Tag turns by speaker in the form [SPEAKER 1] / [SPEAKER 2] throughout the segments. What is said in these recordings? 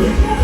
[SPEAKER 1] Thank you.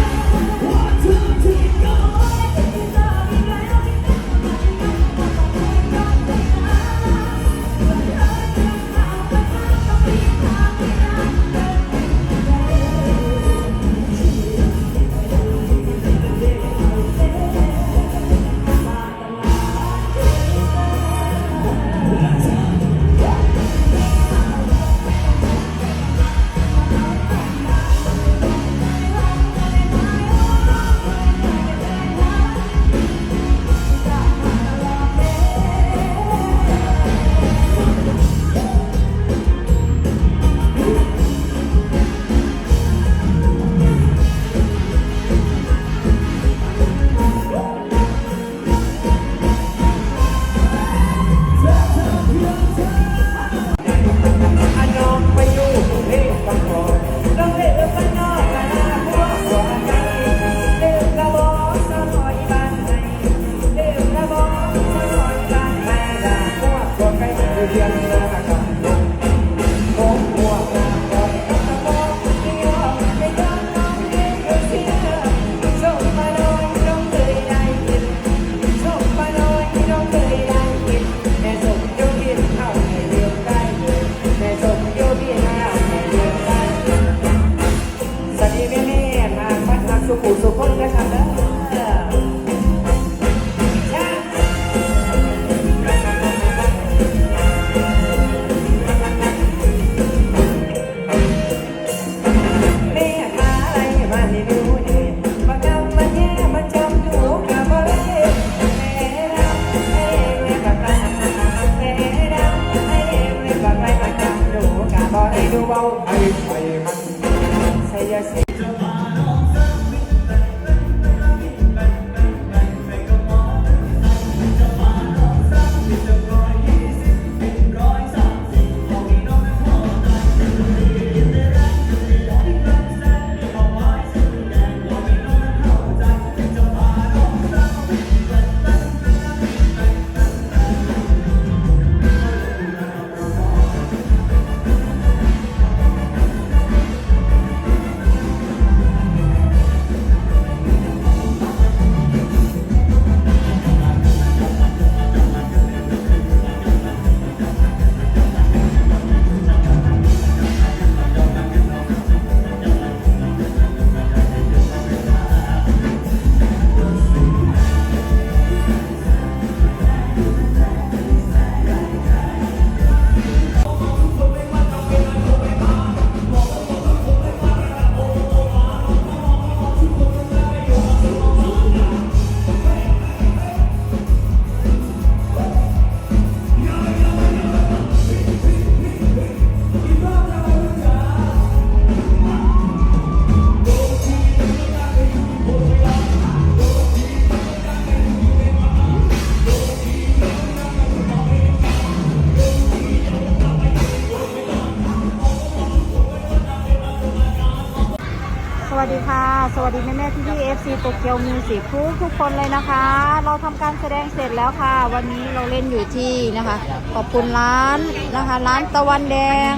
[SPEAKER 1] FC โตเกียวมิวสิกทุกทุกคนเลยนะคะ เราทำการแสดงเสร็จแล้วค่ะ วันนี้เราเล่นอยู่ที่นะคะ ขอบคุณร้านนะคะ ร้านตะวันแดง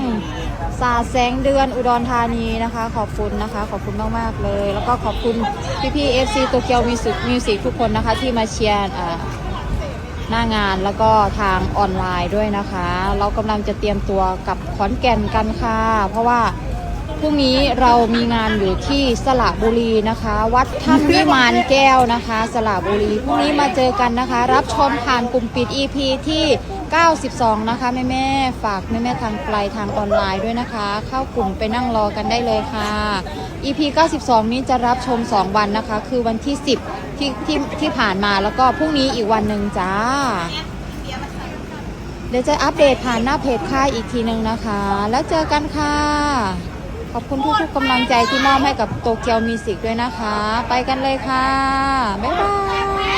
[SPEAKER 1] สาแสงเดือนอุดรธานีนะคะ ขอบคุณนะคะ ขอบคุณมากๆเลย แล้วก็ขอบคุณพี่พี่ๆ FC โตเกียวมิวสิกมิวสิกทุกคนนะคะ ที่มาเชียร์อ่าหน้างานแล้วก็ทางออนไลน์ด้วยนะคะ เรากำลังจะเตรียมตัวกับขอนแก่นกันค่ะ เพราะว่า พรุ่งนี้เรามีงานอยู่ที่สระบุรีนะคะ วัดถ้ำวิมานแก้วนะคะ สระบุรีพรุ่งนี้มาเจอกันนะคะ รับชมผ่านกลุ่มปิด EP ที่ 92 นะคะแม่แม่ฝากแม่แม่ทางไกลทางออนไลน์ด้วยนะคะ เข้ากลุ่มไปนั่งรอกันได้เลยค่ะ EP 92 นี้จะรับชม 2 วันนะคะ คือวันที่ 10 ที่ที่ที่ผ่านมาแล้วก็พรุ่งนี้อีกวันหนึ่งจ้าเดี๋ยวจะอัปเดตผ่านหน้าเพจค่ายอีกทีหนึ่งนะคะ แล้วเจอกันค่ะ อบคุณทุกๆกำลังใจที่มอบให้กับโตเกียวมิวสิกด้วยนะคะ ไปกันเลยค่ะ บ๊ายบาย